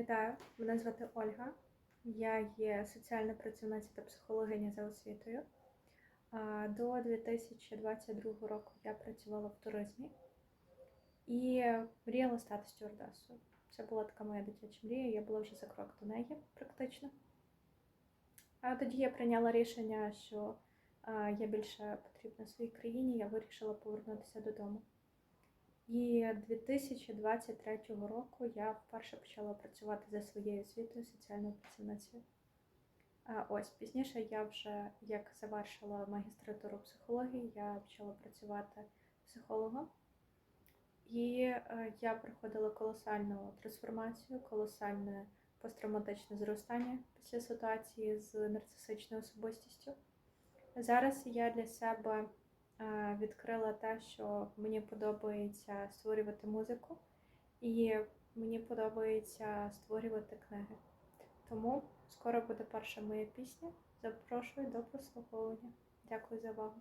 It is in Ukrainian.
Вітаю, мене звати Ольга. Я є соціальна працівниця та психологиня за освітою. До 2022 року я працювала в туризмі і мріяла стати стюардесою. Це була така моя дитяча мрія, я була вже за крок до неї практично. А тоді я прийняла рішення, що я більше потрібна своїй країні, я вирішила повернутися додому. І 2023 року я вперше почала працювати за своєю освітою соціальною працівницею. Ось пізніше я вже як завершила магістратуру психології, я почала працювати психологом. І е, я проходила колосальну трансформацію, колосальне посттравматичне зростання після ситуації з нарцисичною особистістю. Зараз я для себе відкрила те, що мені подобається створювати музику, і мені подобається створювати книги. Тому скоро буде перша моя пісня. Запрошую до прослуховування. Дякую за увагу.